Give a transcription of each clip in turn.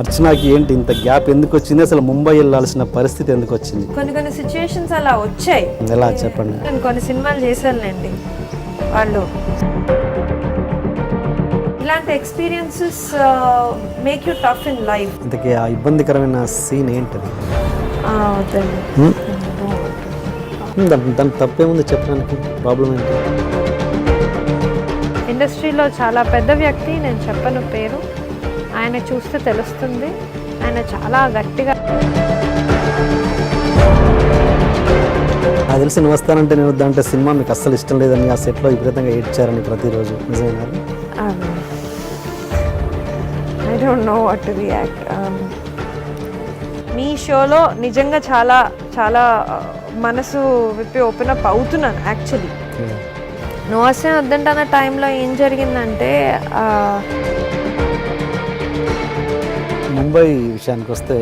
అర్చనాకి ఏంటి ఇంత గ్యాప్ ఎందుకు వచ్చింది అసలు ముంబై వెళ్ళాల్సిన పరిస్థితి ఎందుకు వచ్చింది కొన్ని కొన్ని సిచ్యుయేషన్స్ అలా వచ్చాయి. ఎలా చెప్పండి? నేను కొన్ని సినిమాలు చేశానులేండి వాళ్ళు. ఇలాంటి experiences make you tough in life ఇంతకీ ఆ ఇబ్బందికరమైన సీన్ ఏంటది? దాని తప్పేముంది చెప్పడానికి? ప్రాబ్లం ఏంటి? ఇండస్ట్రీలో చాలా పెద్ద వ్యక్తి నేను చెప్పను పేరు. ఆయన చూస్తే తెలుస్తుంది. ఆయన చాలా గట్టిగా నాకు తెలిసి నువ్వు వస్తానంటే నేను వద్దంటే సినిమా మీకు అస్సలు ఇష్టం లేదని ఆ సెట్లో విపరీతంగా ఏడ్చారని ప్రతిరోజు. నిజమేనా? I don't know what to react మీ షోలో నిజంగా చాలా చాలా uh, మనసు విప్పి ఓపెన్ అప్ అవుతున్నాను యాక్చువల్లీ నువ్వు వస్తే వద్దంటే అన్న టైంలో ఏం జరిగిందంటే ఆ, ముంబై విషయానికి వస్తే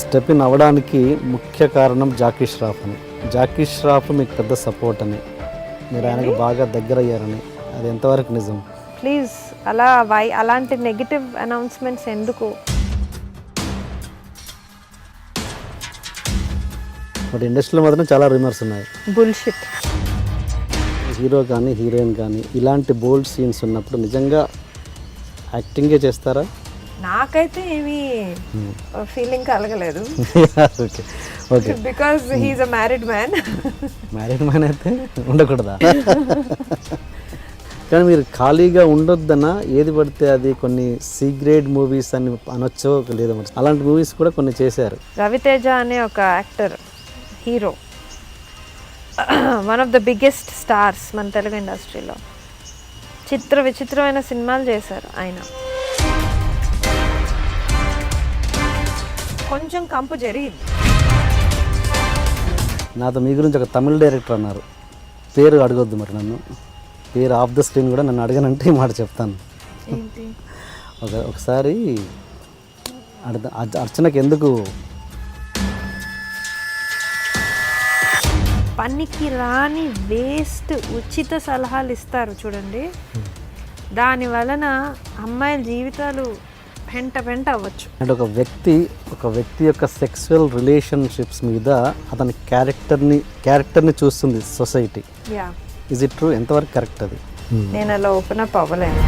స్టెప్ ఇన్ అవ్వడానికి ముఖ్య కారణం జాకీ ష్రాఫ్ అని. జాకీ ష్రాఫ్ మీకు పెద్ద సపోర్ట్ అని. మీరు ఆయనకు బాగా దగ్గర అయ్యారని అది ఎంతవరకు నిజం? ప్లీజ్ అలా వై అలాంటి నెగిటివ్ అనౌన్స్మెంట్స్ ఎందుకు? బట్ ఇండస్ట్రీలో మాత్రం చాలా రిమర్స్ ఉన్నాయి. బుల్షిట్ హీరో కానీ హీరోయిన్ కానీ ఇలాంటి బోల్డ్ సీన్స్ ఉన్నప్పుడు నిజంగా యాక్టింగే చేస్తారా? నాకైతే ఏమీ ఫీలింగ్ కలగలేదు. Okay okay because he's a married man married man అయితే ఉండకూడదా? కానీ మీరు ఖాళీగా ఉండొద్దనా ఏది పడితే అది కొన్ని సి గ్రేడ్ మూవీస్ అని అనొచ్చో లేదో అలాంటి మూవీస్ కూడా కొన్ని చేశారు. రవితేజ అనే ఒక actor hero one of the biggest stars మన తెలుగు ఇండస్ట్రీలో చిత్ర విచిత్రమైన సినిమాలు చేశారు ఆయన. కొంచెం కంపు జరిగింది. నాతో మీ గురించి ఒక తమిళ డైరెక్టర్ అన్నారు. పేరు అడగొద్దు మరి నన్ను. పేరు ఆఫ్ ద స్క్రీన్ కూడా నన్ను అడగనంటే ఈ మాట చెప్తాను. ఒక ఒకసారి అర్చనకి ఎందుకు? పనికి రాని వేస్ట్ ఉచిత సలహాలు ఇస్తారు చూడండి. దాని వలన అమ్మాయిల జీవితాలు పెంట పెంట అవ్వచ్చు. అంటే ఒక వ్యక్తి ఒక వ్యక్తి యొక్క సెక్సువల్ రిలేషన్షిప్స్ మీద అతని క్యారెక్టర్ని క్యారెక్టర్ని చూస్తుంది society yeah is it true ఎంతవరకు కరెక్ట్ అది? నేను అలా ఓపెన్ అప్ అవ్వలేను.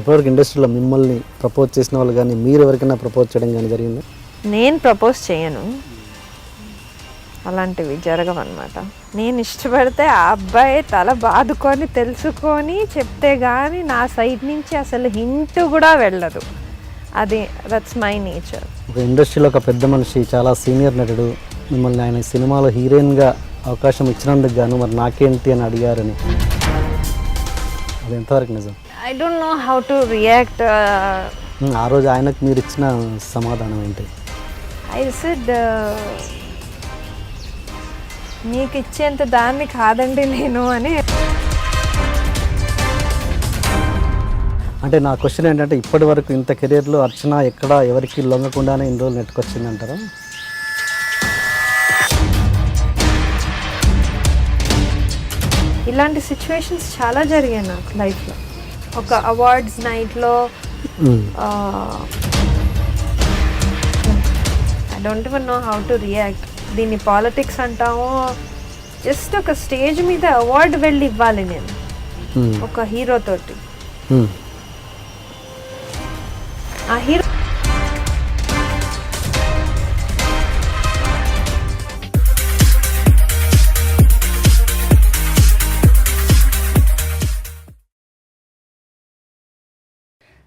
ఇప్పటివరకు ఇండస్ట్రీలో మిమ్మల్ని ప్రపోజ్ చేసిన వాళ్ళు కానీ మీరు ఎవరికైనా ప్రపోజ్ చేయడం కానీ జరిగింది? నేను ప్రపోజ్ చేయను. అలాంటివి జరగవన్నమాట. నేను ఇష్టపడితే ఆ అబ్బాయి తల బాదుకొని తెలుసుకొని చెప్తే కానీ నా సైడ్ నుంచి అసలు హింట్ కూడా వెళ్ళదు. అది దట్స్ మై నేచర్ ఒక ఇండస్ట్రీలో ఒక పెద్ద మనిషి చాలా సీనియర్ నటుడు మిమ్మల్ని ఆయన సినిమాలో హీరోయిన్గా అవకాశం ఇచ్చినందుకు గాను మరి నాకేంటి అని అడిగారని. అది ఎంతవరకు నిజం? I don't know how to react ఆ రోజు ఆయనకు మీరు ఇచ్చిన సమాధానం ఏంటి? ఐ సెడ్ మీకు ఇచ్చేంత దాన్ని కాదండి నేను అని. అంటే నా క్వశ్చన్ ఏంటంటే ఇప్పటి వరకు ఇంత కెరీర్లో అర్చన ఎక్కడ ఎవరికి లొంగకుండానే ఇన్ని రోజులు నెట్టుకొచ్చింది అంటారా ఇలాంటి సిచ్యువేషన్స్ చాలా జరిగాయి నాకు లైఫ్లో. ఒక అవార్డ్స్ నైట్లో I don't ever know how to react దీన్ని పాలిటిక్స్ అంటామో? జస్ట్ ఒక స్టేజ్ మీద అవార్డు వెళ్ళి ఇవ్వాలి నేను. ఒక హీరో తోటి. ఆ హీరో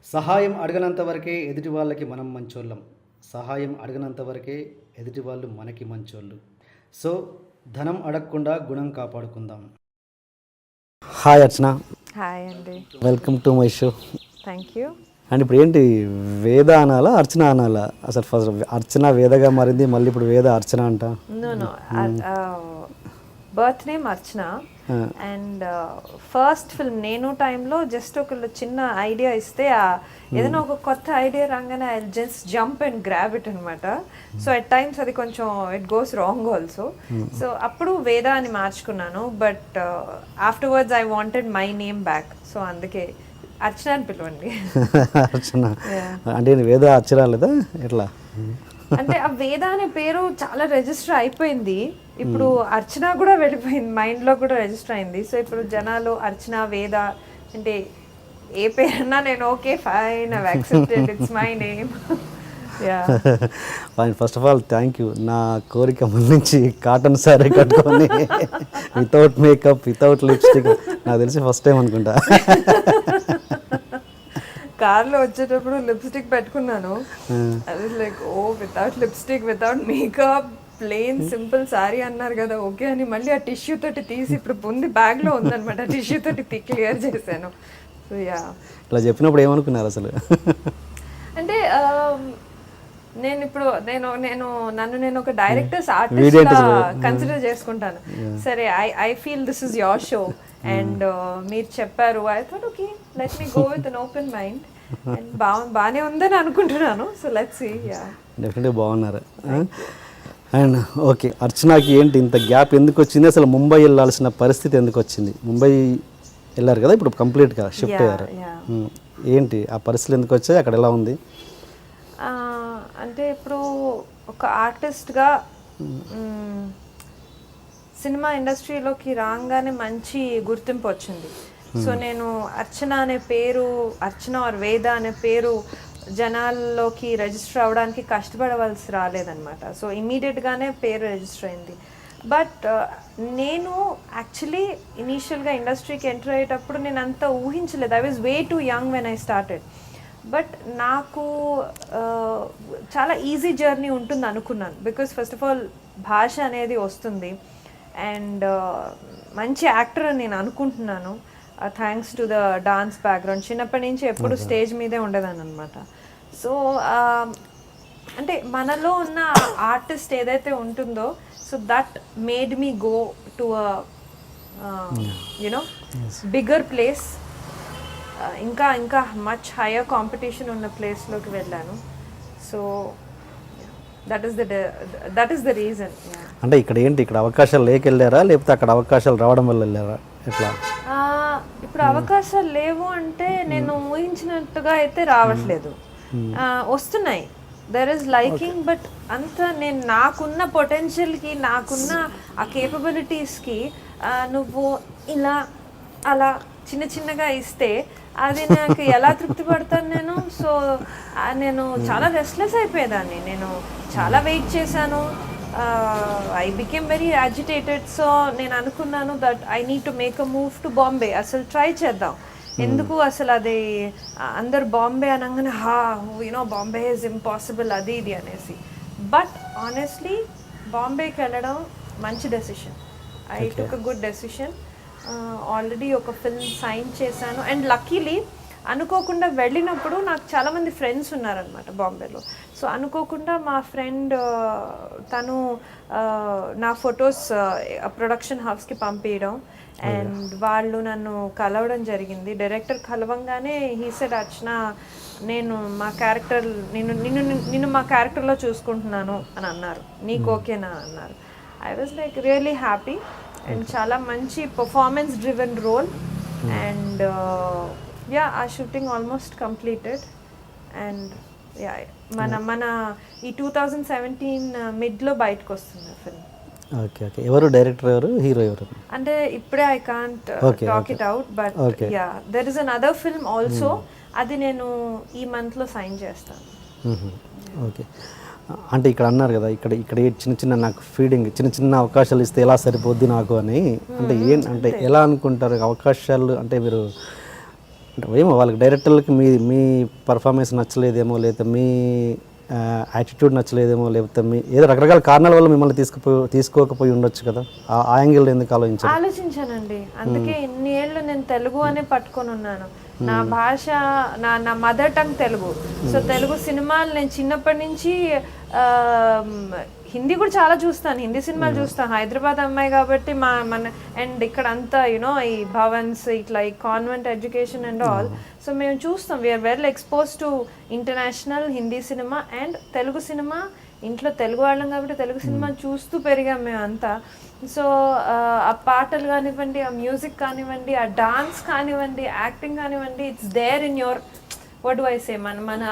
సహాయం అడగనంత వరకే ఎదుటి వాళ్ళకి మనం మంచోళ్ళం. సహాయం అడగనంత వరకే ఎదుటి వాళ్ళు మనకి మంచోళ్ళు. సో ధనం అడగకుండా గుణం కాపాడుకుందాం. హాయ్ అర్చన. హాయ్ అండి. Welcome to my show thank you and ఇప్పుడు ఏంటి వేద అనాలా అర్చన అనాలా? అసలు ఫస్ట్ అర్చన వేదగా మారింది మళ్ళీ ఇప్పుడు వేద అర్చన అంట. No no birth name Archana. ఆ, అండ్ ఫస్ట్ ఫిల్మ్ నేను టైంలో జస్ట్ ఒక చిన్న ఐడియా ఇస్తే ఏదైనా ఒక కొత్త ఐడియా రాగానే I just jump and grab it అనమాట సో ఎట్ టైమ్స్ అది కొంచెం it goes wrong also. So అప్పుడు వేద అని మార్చుకున్నాను but afterwards I wanted my name back. So అందుకే అర్చన అని పిలవండి. అర్చన. అంటే వేద అక్షరాలేదా ఎట్లా? అంటే ఆ వేద అనే పేరు చాలా రిజిస్టర్ అయిపోయింది. ఇప్పుడు అర్చన కూడా వెళ్ళిపోయింది మైండ్లో కూడా రిజిస్టర్ అయింది. సో ఇప్పుడు జనాలు అర్చన వేద అంటే ఏ పేరన్నా నేను okay fine I accepted it's my name yeah fine first of all thank you నా కోరిక నుంచి కాటన్ శారీ కట్టుకొని వితౌట్ మేకప్ వితౌట్ లిప్స్టిక్ నాకు తెలిసి ఫస్ట్ టైం అనుకుంటా. కార్లో వచ్చేటప్పుడు లిప్స్టిక్ పెట్టుకున్నాను. అది like oh without lipstick without makeup plain simple sari అన్నారు కదా ఓకే అని మళ్ళీ ఆ టిష్యూ తోటి తీసి ఇప్పుడు ఉంది బ్యాగ్లో ఉందన్నమాట. టిష్యూ తోటి క్లియర్ చేశాను. సో యా చెప్పినప్పుడు ఏమనుకున్నారు అసలు? అంటే um, నేను ఇప్పుడు నేను నేను నన్ను నేను ఒక డైరెక్టర్స్ ఆర్టిస్ట్. కన్సిడర్ చేసుకుంటాను. సరే I I feel this is your show and మీరు చెప్పారు. I thought okay let me go with an open mind బాగానే ఉందని అనుకుంటున్నాను. సో లెట్స్ సీ యా డెఫినెట్గా బాగున్నారు. And okay. అర్చనాకి ఏంటి ఇంత గ్యాప్ ఎందుకు వచ్చింది? అసలు ముంబై వెళ్ళాల్సిన పరిస్థితి ఎందుకు వచ్చింది? ముంబై వెళ్ళారు కదా ఇప్పుడు కంప్లీట్గా షిఫ్ట్ అయ్యారు. ఏంటి? ఆ పరిస్థితులు ఎందుకు వచ్చాయి? అక్కడ ఎలా ఉంది? అంటే ఇప్పుడు ఒక ఆర్టిస్ట్గా సినిమా ఇండస్ట్రీలోకి రాగానే మంచి గుర్తింపు వచ్చింది. సో నేను అర్చన అనే పేరు అర్చన ఆర్ వేద అనే పేరు జనాల్లోకి రిజిస్టర్ అవ్వడానికి కష్టపడవలసి రాలేదన్నమాట. సో ఇమీడియట్గానే పేరు రిజిస్టర్ అయింది. బట్ uh, నేను యాక్చువల్లీ ఇనీషియల్గా ఇండస్ట్రీకి ఎంటర్ అయ్యేటప్పుడు నేను అంత ఊహించలేదు. I was way too young when I started but నాకు uh, చాలా ఈజీ జర్నీ ఉంటుంది అనుకున్నాను. బికాస్ ఫస్ట్ ఆఫ్ ఆల్ భాష అనేది వస్తుంది. అండ్ uh, మంచి యాక్టర్ అని నేను అనుకుంటున్నాను. Thanks to the dance background చిన్నప్పటి నుంచి ఎప్పుడు స్టేజ్ మీదే ఉండేదాన్ని అనమాట సో అంటే మనలో ఉన్న ఆర్టిస్ట్ ఏదైతే ఉంటుందో so that made me go to you know bigger place ఇంకా ఇంకా మచ్ హయ్యర్ కాంపిటీషన్ ఉన్న ప్లేస్లోకి వెళ్ళాను. So that is the that is the reason అంటే ఇక్కడ ఏంటి? ఇక్కడ అవకాశాలు లేక వెళ్ళారా లేకపోతే అక్కడ అవకాశాలు రావడం వల్ల వెళ్ళారా? ఎట్లా? ఇప్పుడు అవకాశాలు లేవు అంటే నేను ఊహించినట్టుగా అయితే రావట్లేదు. ఆ, వస్తున్నాయి. దర్ ఇస్ లైకింగ్ బట్ అంత నేను నాకున్న పొటెన్షియల్కి నాకున్న ఆ కేపబిలిటీస్కి నువ్వు ఇలా అలా చిన్న చిన్నగా ఇస్తే అది నాకు ఎలా తృప్తి పడతాను నేను? సో నేను చాలా రెస్ట్లెస్ అయిపోయేదాన్ని. నేను చాలా వెయిట్ చేశాను. I became very agitated so నేను అనుకున్నాను that I need to make a move to Bombay అసలు ట్రై చేద్దాం. ఎందుకు అసలు అది అందరు బాంబే అనగానే హా యూనో బాంబే ఇస్ ఇంపాసిబుల్ అది ఇది అనేసి. బట్ ఆనెస్ట్లీ బాంబేకి వెళ్ళడం మంచి decision I took a good decision already ఒక ఫిల్మ్ సైన్ చేశాను. అండ్ లక్కీలీ అనుకోకుండా వెళ్ళినప్పుడు నాకు చాలామంది ఫ్రెండ్స్ ఉన్నారనమాట బాంబేలో. సో అనుకోకుండా మా ఫ్రెండ్ తను నా ఫొటోస్ ప్రొడక్షన్ హౌస్కి పంపించడం అండ్ వాళ్ళు నన్ను కలవడం జరిగింది. డైరెక్టర్ కలవంగానే హీ సెడ్ అర్చన నేను మా క్యారెక్టర్ నేను నిన్ను నిన్ను మా క్యారెక్టర్లో చూసుకుంటున్నాను అని అన్నారు. నీకు ఓకేనా అన్నారు. I was like really happy and చాలా మంచి performance driven role and yeah ఆ shooting almost completed and yeah మన మన ఈ టూ థౌజండ్ సెవెంటీన్ మిడ్లో బయటకు వస్తుంది ఫిల్మ్ ఓకే ఓకే ఎవరు డైరెక్టర్ ఎవరు? హీరో ఎవరు? అంటే ఇప్పుడే I can't talk it out but. Yeah there is another film also అది నేను ఈ మంత్లో సైన్ చేస్తాను. ఓకే అంటే ఇక్కడ అన్నారు కదా ఇక్కడ ఇక్కడ చిన్న చిన్న నాకు ఫీడింగ్ చిన్న చిన్న అవకాశాలు ఇస్తే ఎలా సరిపోద్ది నాకు అని. అంటే ఏం అంటే ఎలా అనుకుంటారు? అవకాశాలు అంటే మీరు ఏమో వాళ్ళకి డైరెక్టర్లకి మీ మీ పర్ఫార్మెన్స్ నచ్చలేదేమో లేదా మీ యాటిట్యూడ్ నచ్చలేదేమో లేకపోతే మీ ఏదో రకరకాల కారణాల వల్ల మిమ్మల్ని తీసుకుపో తీసుకోకపోయి ఉండొచ్చు కదా? ఆ- యాంగిల్ ఎందుకు ఆలోచించారు? ఆలోచించానండి. అందుకే ఇన్ని ఏళ్ళు నేను తెలుగు అనే పట్టుకొని ఉన్నాను. నా భాష నా నా mother tongue Telugu. So Telugu సినిమాలు నేను చిన్నప్పటి నుంచి హిందీ కూడా చాలా చూస్తాను. హిందీ సినిమాలు చూస్తాను. హైదరాబాద్ అమ్మాయి కాబట్టి మా మన అండ్ ఇక్కడ అంతా యునో ఈ భవన్స్ ఇట్లా ఈ convent education and all so మేము చూస్తాం. We are well expose to international Hindi cinema and Telugu cinema. ఇంట్లో తెలుగు వాళ్ళం కాబట్టి తెలుగు సినిమా చూస్తూ పెరిగాం మేము అంతా. సో ఆ పాటలు కానివ్వండి ఆ మ్యూజిక్ కానివ్వండి ఆ డాన్స్ కానివ్వండి యాక్టింగ్ కానివ్వండి it's there in your what do I say మన మన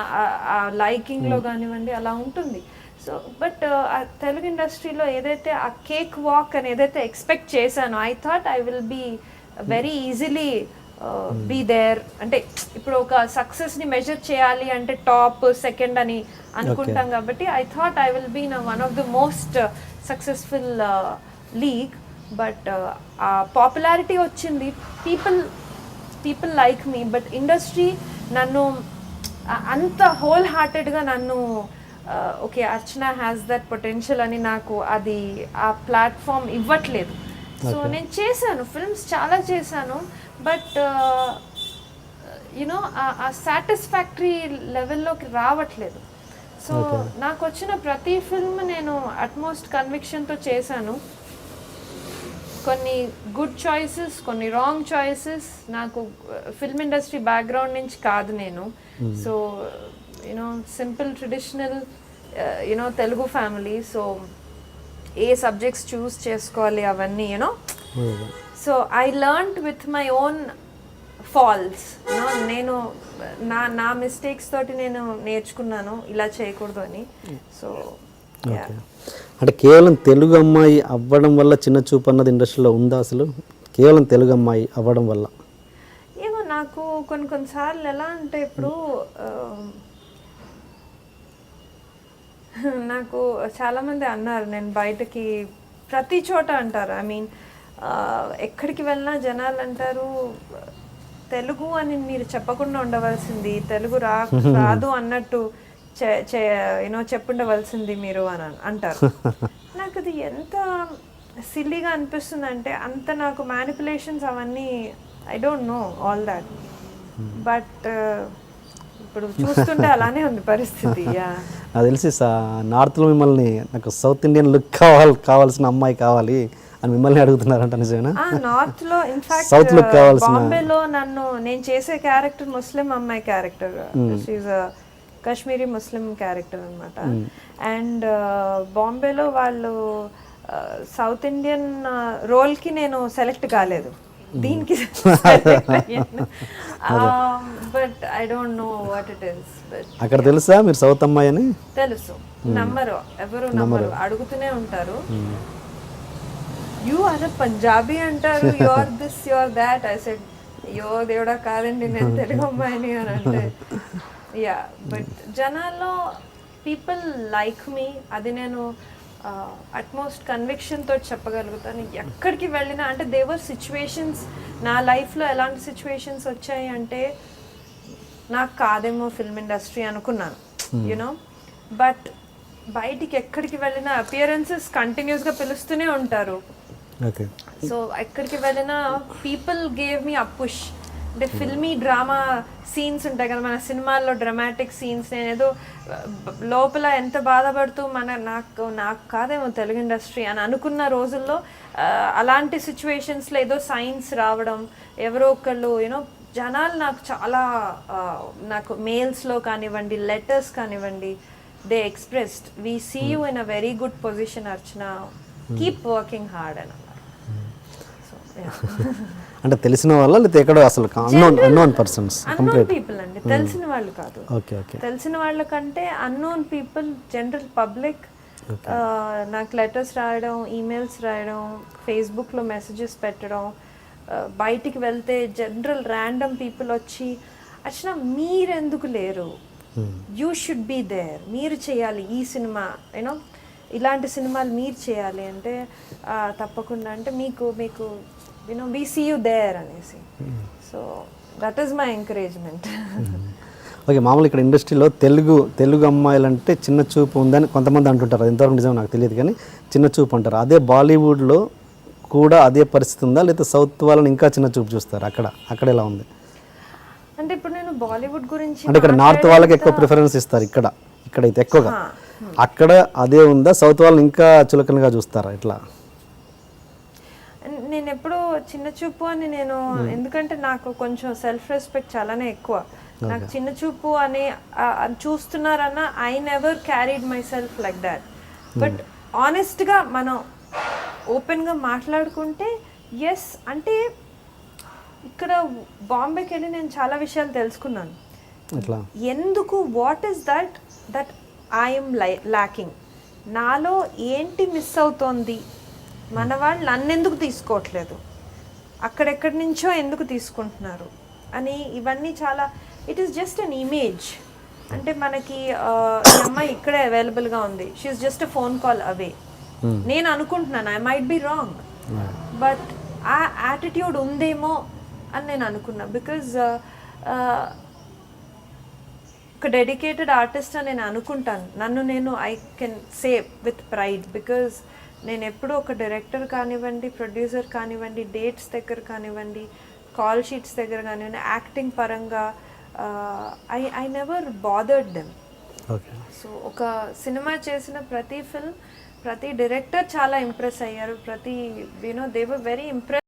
లైకింగ్లో కానివ్వండి అలా ఉంటుంది. సో బట్ తెలుగు ఇండస్ట్రీలో ఏదైతే ఆ కేక్ వాక్ అని ఏదైతే ఎక్స్పెక్ట్ చేశానో I thought I will be very easily be there అంటే ఇప్పుడు ఒక సక్సెస్ని మెజర్ చేయాలి అంటే టాప్ సెకండ్ అని అనుకుంటాం కాబట్టి I thought I will be one of the most successful league but ఆ పాపులారిటీ వచ్చింది. People people like me but industry నన్ను అంత హోల్ హార్టెడ్గా నన్ను okay Archana has that potential అని నాకు అది ఆ ప్లాట్ఫామ్ ఇవ్వట్లేదు. సో నేను చేశాను ఫిల్మ్స్ చాలా చేశాను బట్ యునో ఆ సాటిస్ఫాక్టరీ లెవెల్లోకి రావట్లేదు. సో నాకు వచ్చిన ప్రతి ఫిల్మ్ నేను అట్మోస్ట్ కన్విక్షన్తో చేశాను. కొన్ని గుడ్ చాయిసెస్ కొన్ని రాంగ్ చాయిసెస్ నాకు ఫిల్మ్ ఇండస్ట్రీ బ్యాక్గ్రౌండ్ నుంచి కాదు నేను. So you know simple traditional you know Telugu family so A subjects choose చేసుకోవాలి అవన్నీ you know so I learn with my own falls నేను నా నా మిస్టేక్స్ తోటి నేను నేర్చుకున్నాను ఇలా చేయకూడదు అని. సో అంటే కేవలం తెలుగు అమ్మాయి అవ్వడం వల్ల చిన్న చూపు అన్నది ఇండస్ట్రీలో ఉందా అసలు? కేవలం తెలుగు అమ్మాయి అవ్వడం వల్ల? ఏమో నాకు కొన్ని కొన్నిసార్లు ఎలా అంటే ఇప్పుడు ఆ, నాకు చాలామంది అన్నారు నేను బయటకి ప్రతి చోట అంటారు. ఐ మీన్ ఎక్కడికి వెళ్ళినా జనాలు అంటారు తెలుగు అని మీరు చెప్పకుండా ఉండవలసింది తెలుగు రా రాదు అన్నట్టు యూనో చెప్పుండవలసింది మీరు అని అంటారు. నాకు అది ఎంత సిల్లీగా అనిపిస్తుంది అంటే అంత నాకు మ్యానిపులేషన్స్ అవన్నీ I don't know all that but ఇప్పుడు చూస్తుంటే అలానే ఉంది పరిస్థితి యా. నాకు తెలిసి నార్త్లో మిమ్మల్ని నాకు సౌత్ ఇండియన్ లుక్ కావాలి కావాల్సిన అమ్మాయి కావాలి అని మిమ్మల్ని అడుగుతున్నారంట నిజమేనా? నార్త్లో ఇన్ఫాక్ట్ South look కావాల్సిన- బాంబేలో నన్ను నేను చేసే క్యారెక్టర్ ముస్లిం అమ్మాయి character. She's Kashmiri Muslim character అనమాట అండ్ బాంబేలో వాళ్ళు సౌత్ ఇండియన్ రోల్కి నేను సెలెక్ట్ కాలేదు. దీనికి but I don't know what it is అక్కడ తెలుసా మీరు సౌత్ అమ్మాయి అని? తెలుసు. నమ్మరు. ఎవరు నమ్మరు. అడుగుతూనే ఉంటారు. యూ ఆర్ పంజాబీ అంటారు. You are this you are that I said అయ్యో దేవుడా కాదండి నేను తెలుగు అమ్మాయిని అని అంటే. యా బట్ జనాల్లో పీపుల్ లైక్ మీ అది నేను అట్మోస్ట్ కన్విక్షన్తో చెప్పగలుగుతాను ఎక్కడికి వెళ్ళినా అంటే దేవర్ సిచ్యువేషన్స్ నా లైఫ్లో ఎలాంటి సిచ్యువేషన్స్ వచ్చాయి అంటే నాకు కాదేమో ఫిల్మ్ ఇండస్ట్రీ అనుకున్నాను యునో బట్ బయటికి ఎక్కడికి వెళ్ళినా అపియరెన్సెస్ కంటిన్యూస్గా పిలుస్తూనే ఉంటారు. సో ఎక్కడికి వెళ్ళినా people gave me a push అంటే ఫిల్మీ డ్రామా సీన్స్ ఉంటాయి కదా మన సినిమాల్లో డ్రామాటిక్ సీన్స్ నేను ఏదో బ- లోపల ఎంత బాధపడుతూ మన నాకు నాకు కాదేమో తెలుగు ఇండస్ట్రీ అని అనుకున్న రోజుల్లో అలాంటి సిచ్యువేషన్స్లో ఏదో సైన్స్ రావడం ఎవరో ఒకళ్ళు యూనో జనాలు నాకు చాలా నాకు మెయిల్స్లో కానివ్వండి లెటర్స్ కానివ్వండి they expressed we see you in a very good position Archana keep working hard అని అన్నారు. సో అంటే తెలిసిన వాళ్ళ లేకపోతే ఎక్కడో అసలు unknown unknown persons unknown people అండి. తెలిసిన వాళ్ళు కాదు. ఓకే ఓకే తెలిసిన వాళ్ళకంటే అన్నోన్ పీపుల్ జనరల్ పబ్లిక్ నాకు లెటర్స్ రాయడం ఈమెయిల్స్ రాయడం ఫేస్బుక్లో మెసేజెస్ పెట్టడం బయటికి వెళ్తే జనరల్ ర్యాండమ్ పీపుల్ వచ్చి అచ్చిన మీరెందుకు లేరు? యూ షుడ్ బీ దేర్ మీరు చేయాలి ఈ సినిమా. యూనో ఇలాంటి సినిమాలు మీరు చేయాలి అంటే "ఆ, తప్పకుండా అంటే మీకు మీకు you know we see you there అనేసి so that is my encouragement okay మామూలు ఇక్కడ ఇండస్ట్రీలో తెలుగు తెలుగు అమ్మాయిలు అంటే చిన్న చూపు ఉందని కొంతమంది అంటుంటారు. అది ఎంతవరకు నిజం నాకు తెలియదు కానీ చిన్న చూపు అంటారు. అదే బాలీవుడ్లో కూడా అదే పరిస్థితి ఉందా? లేకపోతే సౌత్ వాళ్ళని ఇంకా చిన్న చూపు చూస్తారు? అక్కడ అక్కడ ఎలా ఉంది? అంటే ఇప్పుడు నేను బాలీవుడ్ గురించి అంటే ఇక్కడ నార్త్ వాళ్ళకి ఎక్కువ ప్రిఫరెన్స్ ఇస్తారు ఇక్కడ ఇక్కడైతే ఎక్కువగా. అక్కడ అదే ఉందా? సౌత్ వాళ్ళని ఇంకా చులకనగా చూస్తారా ఇట్లా? నేను ఎప్పుడు చిన్న చూపు అని నేను ఎందుకంటే నాకు కొంచెం సెల్ఫ్ రెస్పెక్ట్ చాలానే ఎక్కువ. నాకు చిన్న చూపు అని చూస్తున్నారన్న I never carried myself like that but ఆనెస్ట్గా మనం ఓపెన్గా మాట్లాడుకుంటే ఎస్ అంటే ఇక్కడ బాంబేకి వెళ్ళి నేను చాలా విషయాలు తెలుసుకున్నాను. ఎందుకు what is that that I'm లై ల్యాకింగ్ నాలో ఏంటి మిస్ అవుతోంది? మన వాళ్ళు నన్నెందుకు తీసుకోవట్లేదు? అక్కడెక్కడి నుంచో ఎందుకు తీసుకుంటున్నారు? అని ఇవన్నీ చాలా it is just an image అంటే మనకి ఈ అమ్మాయి ఇక్కడే అవైలబుల్గా ఉంది. She is just a phone call away నేను అనుకుంటున్నాను I might be wrong but ఆ యాటిట్యూడ్ ఉందేమో అని నేను అనుకున్నా. బికాజ్ ఒక డెడికేటెడ్ ఆర్టిస్ట్ అని నేను అనుకుంటాను. నన్ను నేను I can save with pride because నేను ఎప్పుడూ ఒక డైరెక్టర్ కానివ్వండి ప్రొడ్యూసర్ కానివ్వండి డేట్స్ దగ్గర కానివ్వండి కాల్ షీట్స్ దగ్గర కానివ్వండి యాక్టింగ్ పరంగా I I never bothered them so ఒక సినిమా చేసిన ప్రతి ఫిల్మ్ ప్రతి డైరెక్టర్ చాలా ఇంప్రెస్ అయ్యారు. ప్రతి you know they were very impress